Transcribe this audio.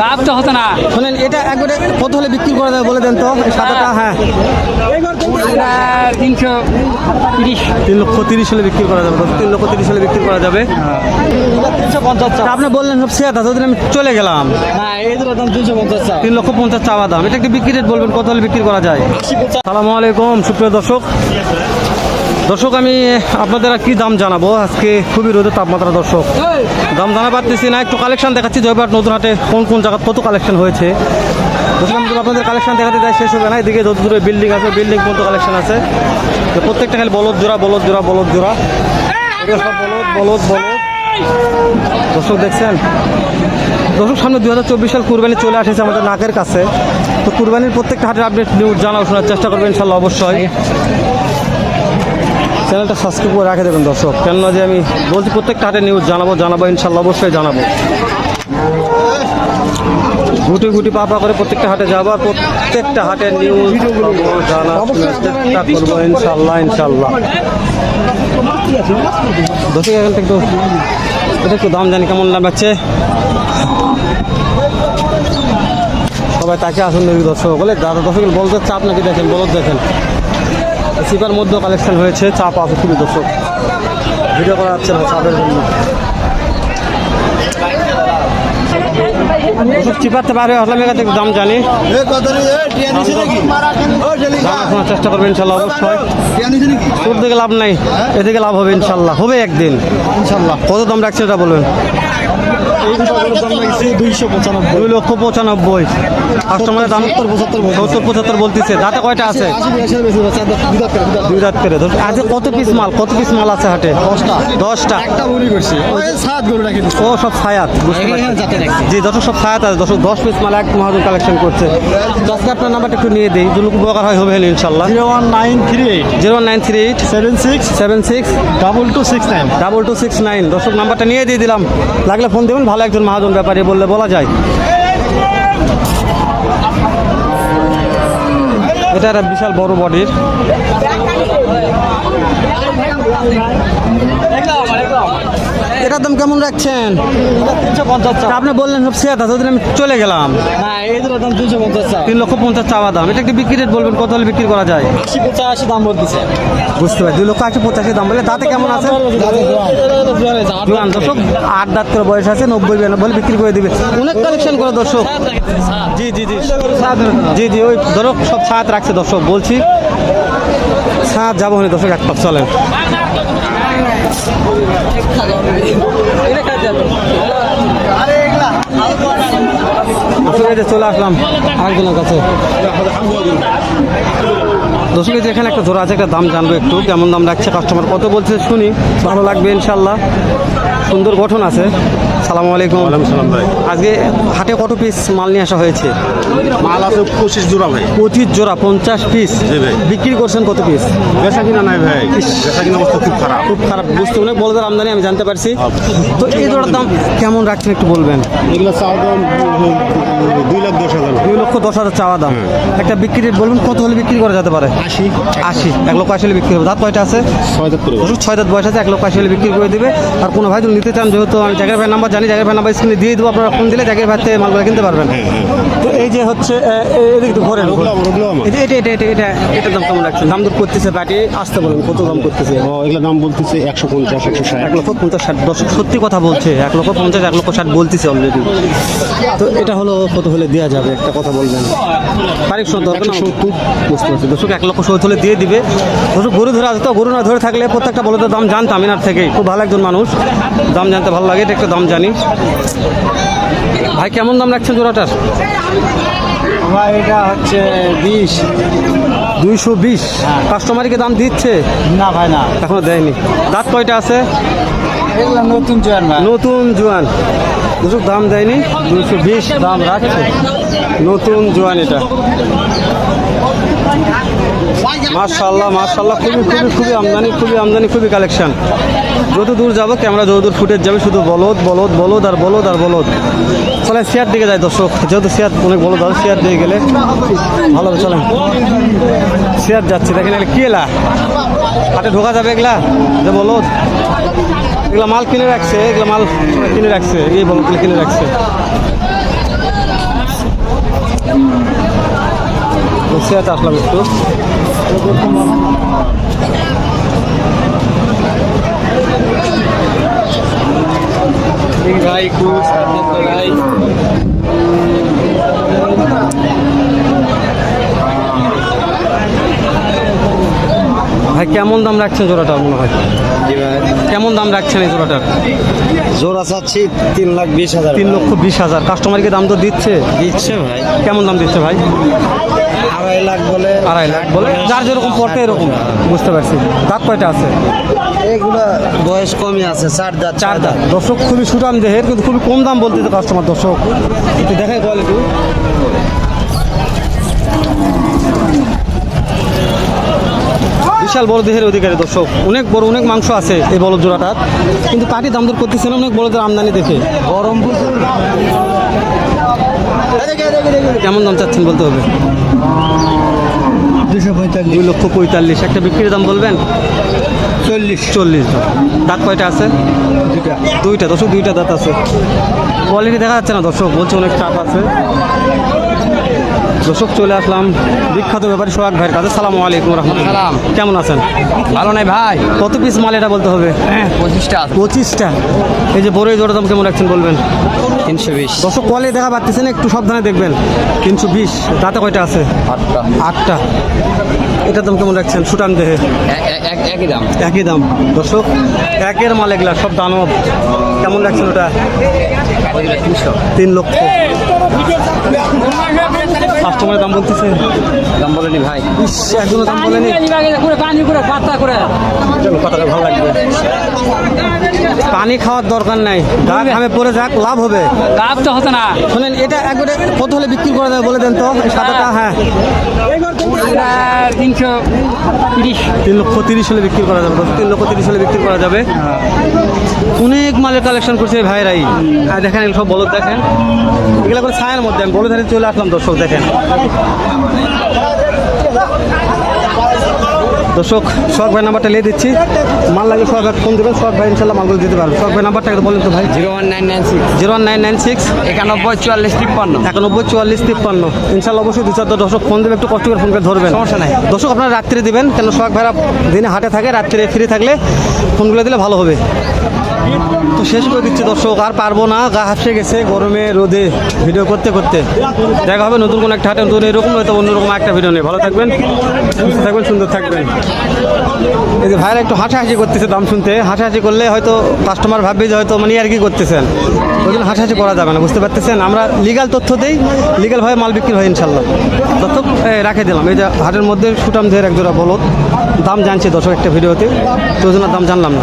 লাভ তো হতো না। শোনেন এটা একবারে কত হলে বিক্রি করা যাবে বলে দেন তো? সাদাটা হ্যাঁ। তিনশো তিরিশ। তিন লক্ষ তিরিশ হলে বিক্রি করা যাবে তিন লক্ষ তিরিশ হলে বিক্রি করা যাবে। তিনশো পঞ্চাশ আপনি বললেন সব শেয়ার যতদিন আমি চলে গেলাম। হ্যাঁ এই দাম তিনশো পঞ্চাশ তিন লক্ষ পঞ্চাশ চাওয়া দাম। এটা একটি বিক্রি রেট বলবেন কত হলে বিক্রি করা যায়? সালামু আলাইকুম সুপ্রিয় দর্শক। দর্শক, আমি আপনাদের কি দাম জানাব? আজকে খুবই রোদের তাপমাত্রা, দর্শক। দাম জানা পারতেছি না, একটু কালেকশন দেখাচ্ছি জয়পাট নতুন হাটে কোন কোন জায়গায় কত কালেকশন হয়েছে। আপনাদের কালেকশন দেখাতে যাই, শেষ হবে না, এদিকে যত দূরে বিল্ডিং আছে বিল্ডিং পর্যন্ত কালেকশন আছে। প্রত্যেকটা খালি বলদ জোড়া বলদ জোড়া বলদ জোড়া। বলদ বলদ বলদ। দর্শক, দেখছেন? দর্শক, সামনে দুই হাজার চব্বিশ সাল কুরবানি চলে আসেছে আমাদের নাকের কাছে। তো কুরবানির প্রত্যেকটা হাটের আপডেট নিউজ জানাও, শোনার চেষ্টা করবেন ইনশাল্লাহ, অবশ্যই। চ্যানেলটা সাবস্ক্রাইব করে রেখে দেবেন দর্শক। কেননা যে আমি বলছি প্রত্যেকটা হাটের নিউজ জানাব জানাব ইনশাল্লাহ অবশ্যই জানাব। গুটি গুটি পা পা করে প্রত্যেকটা হাটে যাব আর প্রত্যেকটা হাটের নিউজ চেষ্টা করব ইনশাল্লাহ ইনশাল্লাহ দর্শক, এখান থেকে একটু একটু দাম জানি কেমন দাম যাচ্ছে সবাই তাকে আসুন দর্শক। বলে দাদা দর্শক বলতে চাপ নাকি দেখেন, বলদ দেখেন। সিপার মধ্যেও কালেকশন হয়েছে চাপ আছে খুবই দর্শক। ভিডিও করা যাচ্ছে না চাপের জন্য। চিপাতে পারে এখান থেকে দাম জানি। শোনার চেষ্টা করবেন ইনশাল্লাহ অবশ্যই। তোর দিকে লাভ নাই এদিকে লাভ হবে ইনশাল্লাহ হবে একদিন। ইনশাল্লাহ। কত দাম রাখছে এটা বলবেন দুই লক্ষ পঁচানব্বই। কাস্টমারের দাম সত্তর পঁচাত্তর বলতেছে। দাঁতে কয়টা আছে? দুই রাত করে। ধর আজকে কত পিস মাল কত পিস মাল আছে হাটে? দশটা। দশটা? ও সব ফায়াত। জি দর্শক সব ফায়াত আছে। দর্শক দশ পিস মাল এক মহাজন কালেকশন করছে। দশকে আপনার নাম্বারটা একটু নিয়ে দিই। দুলুক উপকার হয় হবে ইনশাল্লাহ। Zero one nine three eight. Zero nine three eight. Seven six. Seven six. Double two six nine. Double two six nine. দর্শক নাম্বারটা নিয়ে দিয়ে দিলাম। লাগলে ফোন দেবেন ভালো একজন মহাজন ব্যাপারী বললে বলা যায়। এটা একটা বিশাল বড় বডির। এটার দাম কেমন রাখছেন? তিনশো পঞ্চাশ আপনি বললেন সব শেয়ার যতদিন আমি চলে গেলাম। না এই দাম তিনশো পঞ্চাশ তিন লক্ষ পঞ্চাশ চাওয়া দাম। এটা একটি বিক্রি রেট বলবেন কত হলে বিক্রি করা যায়? আশি পঁচাশি দাম বলতেছে। বুঝতে পারি দুই লক্ষ আশি পঁচাশি দাম বলে দাঁতে কেমন আছে? জোয়ান দর্শক আট দাঁত করে বয়স আছে নব্বই বিরানব্বই বলে বিক্রি করে দিবে। অনেক কালেকশন করে দর্শক। জি জি জি। জি জি ওই ধরো সব ছাদ রাখছে দর্শক বলছি। ছাদ যাব দর্শক এক পাক চলেন। দর্শক চলে আসলাম আরেকজনের কাছে। দর্শক, এই যে এখানে একটা জোড়া আছে, একটা দাম জানব একটু, কেমন দাম রাখছে কাস্টমার কত বলছে শুনি, ভালো লাগবে ইনশাল্লাহ সুন্দর গঠন আছে। সালামু আলাইকুম। সালাম ভাই। আজকে হাটে কত পিস মাল নিয়ে আসা হয়েছে? মাল আছে পঁচিশ জোড়া ভাই। পঁচিশ জোড়া পঞ্চাশ পিস বিক্রি করছেন কত পিস বেচা কিনা নাই ভাই। বেচা কিনা অবস্থা খুব খারাপ। খুব খারাপ। বুঝতে অনেক বলদের আমদানি আমি জানতে পারছি। তো এই জোড়ার দাম কেমন রাখছেন একটু বলবেন? এগুলো চাওয়া দাম দুই লাখ দশ হাজার। দুই লক্ষ দশ হাজার চাওয়া দাম। একটা বিক্রি রেট বলুন কত হলে বিক্রি করা যেতে পারে? আশি। আশি। এক লক্ষ আশি হলে বিক্রি হবে। দাঁত কয়টা আছে? ছয় ওষুধ ছয় দাঁত বয়স আছে এক লক্ষ আশি হলে বিক্রি করে দিবে। আর কোনো ভাই যদি নিতে চান যেহেতু আমি জায়গার ভাই নাম্বার জানি জায়গার ভাই নাম্বার স্ক্রিনে দিয়ে দেবো আপনারা ফোন দিলে জায়গার ভাই থেকে মালগুলো কিনতে পারবেন। তো এই যে হচ্ছে এ, এ- তো ঘোরেন ওগুলো আমার, ওগুলো আমার। এটা এটা এটা এটা এটা দাম কেমন রাখছেন? দাম দর করতেছে বাটি আসতে বলেন কত দাম করতেছে? এগুলো দাম বলতেছে একশো পঞ্চাশ একশো ষাট। এক লক্ষ পঞ্চাশ ষাট। দশক সত্যি কথা বলছে এক লক্ষ পঞ্চাশ এক লক্ষ ষাট বলতেছে অলরেডি তো এটা হলো কত হলে দেওয়া যাবে? একটা কথা বলবেন। তারিখ শোনা দরকার না সত্তর। বুঝতে পারছি। দর্শক এক লক্ষ সত্তর হলে দিয়ে দিবে। দর্শক গরু ধরে আছে তো? গরু না ধরে থাকলে প্রত্যেকটা বলতে দাম জানতাম এনার থেকে খুব ভালো একজন মানুষ। দাম জানতে ভালো লাগে এটা একটা দাম জানি। ভাই কেমন দাম রাখছেন জোড়াটার? ভাই এটা হচ্ছে বিশ। দুইশো বিশ। কাস্টমারকে দাম দিচ্ছে? না ভাই না। এখনও দেয়নি। দাঁত কয়টা আছে? নতুন ভাই। নতুন জোয়ান। দুশো দাম দেয়নি দুশো বিশ। দাম রাখছে। নতুন জোয়ান এটা। মার্শাল্লাহ মার্শাল্লাহ খুবই খুবই খুবই আমদানি খুবই আমদানি, খুবই কালেকশন যত দূর যাব ক্যামেরা যত দূর ফুটেজ যাবে, শুধু বলদ বলদ বলদ আর বলদ আর বলদ। চলে শেয়ার দিকে যায় দর্শক। যেহেতু শেয়ার অনেক বলদ আছে শেয়ার দিয়ে গেলে ভালো চলেন। শেয়ার যাচ্ছে, দেখেন এগুলো কি এলা? হাতে ঢোকা যাবে এগুলা? যে বলদ। এগুলো মাল কিনে রাখছে, এগুলো মাল কিনে রাখছে। এই বলদগুলো কিনে রাখছে। যাচ্ছে আসলাম একটু। ভাই খুব ভাই। ভাই কেমন দাম রাখছেন জোড়াটা মনে হয়? কেমন দাম রাখছেন এই জোড়াটার? জোড়া চাচ্ছি তিন লাখ বিশ হাজার। তিন লক্ষ বিশ হাজার। কাস্টমারকে দাম তো দিচ্ছে? দিচ্ছে ভাই। কেমন দাম দিচ্ছে ভাই? আড়াই লাখ বলে। আড়াই লাখ বলে। যার যেরকম পড়তে এরকম। বুঝতে পারছি। দাঁত কয়টা আছে? এগুলা বয়স কমই আছে চার দাঁত চার দাঁত। দর্শক খুবই সুটাম দেহের কিন্তু খুবই কম দাম বলতে কাস্টমার দর্শক। একটু দেখাই কোয়ালিটি বিশাল বড় দেহের অধিকারী দর্শক। অনেক বড় অনেক মাংস আছে এই বলদ জোড়াটার। কিন্তু কাটি দাম দর করতেছে না অনেক বড়দের আমদানি দেখে। গরম কেমন দাম চাচ্ছেন বলতে হবে? দুশো পঁয়তাল্লিশ। দুই লক্ষ পঁয়তাল্লিশ। একটা বিক্রির দাম বলবেন? চল্লিশ। চল্লিশ দাঁত কয়টা আছে? দুইটা দর্শক দুইটা দাঁত আছে। কোয়ালিটি দেখা যাচ্ছে না দর্শক বলছে অনেক চাপ আছে। দর্শক চলে আসলাম বিখ্যাত ব্যাপারী সোহাগ ভাইয়ের কাছে। সালাম আলাইকুম রহমতুল্লাহ। কেমন আছেন? ভালো নাই ভাই। কত পিস মাল এটা বলতে হবে? পঁচিশটা। পঁচিশটা। এই যে বড় এই জোড়া দাম কেমন রাখছেন বলবেন? তিনশো বিশ। দর্শক কোয়ালিটি দেখা পাচ্ছেন একটু সাবধানে দেখবেন। তিনশো বিশ দাঁতে কয়টা আছে? আটটা। আটটা। এটার দাম কেমন রাখছেন? সুটান দেহে। একই দাম। একই দাম। দর্শক একের মাল এগুলা সব দানব। কেমন লাগছে ওটা? তিনশো। তিন লক্ষ। কাস্টমারের দাম বলতেছে। দাম বলেনি ভাই। একজনের দাম বলেনি। পানি করে পাতা করে। চলো কথাটা ভালো লাগবে। পানি খাওয়ার দরকার নাই। গা খামে পড়ে যাক লাভ হবে। লাভ তো হতো না। শোনেন এটা একবারে কত হলে বিক্রি করা যাবে বলে দেন তো সাদাটা হ্যাঁ। এটা তিনশো তিরিশ। তিন লক্ষ তিরিশ হলে বিক্রি করা যাবে তিন লক্ষ তিরিশ হলে বিক্রি করা যাবে। অনেক মালের কালেকশন করছে এই ভাইরাই। আর দেখেন এগুলো সব বলদ দেখেন। এগুলো করে ছায়ের মধ্যে আমি বলধারে চলে আসলাম দর্শক দেখেন। দর্শক শখ ভাই নাম্বারটা নিয়ে দিচ্ছি। মাল লাগে শখ ভাই ফোন দেবেন শখ ভাই ইনশাল্লাহ মালগুলো দিতে পারবেন শখ ভাই নাম্বারটা একটু বলেন তো ভাই। Zero one nine nine six. Zero one nine nine six. একানব্বই চুয়াল্লিশ তিপ্পান্ন। একানব্বই চুয়াল্লিশ তিপ্পান্ন। ইনশাল্লাহ অবশ্যই দু চারটা দর্শক ফোন দেবে একটু কষ্ট করে ফোন করে ধরবেন। সমস্যা নাই। দর্শক আপনারা রাত্রে দিবেন কেন শখ ভাইরা দিনে হাটে থাকে রাত্রে ফ্রি থাকলে ফোনগুলো দিলে ভালো হবে। তো শেষ করে দিচ্ছি, দর্শক, আর পারব না। গা হাসে গেছে, গরমে রোদে ভিডিও করতে করতে। দেখা হবে নতুন কোনো একটা হাটে, নতুন এরকম হয়তো অন্যরকম একটা ভিডিও নিয়ে। ভালো থাকবেন থাকবেন, সুন্দর থাকবেন। এই যে ভাইরা একটু হাসাহাসি করতেছে দাম শুনতে। হাসাহাসি করলে হয়তো কাস্টমার ভাববে যে হয়তো মানে আর কি করতেছেন। ওই জন্য হাসাহাসি করা যাবে না, বুঝতে পারতেছেন? আমরা লিগাল তথ্য দেই লিগালভাবে মাল বিক্রি হয় ইনশাল্লাহ তথ্য রাখে দিলাম। এই যে হাটের মধ্যে সুটাম ধের এক জোড়া বলদ, দাম জানছি দর্শক একটা ভিডিওতে তো। ওই দাম জানলাম না।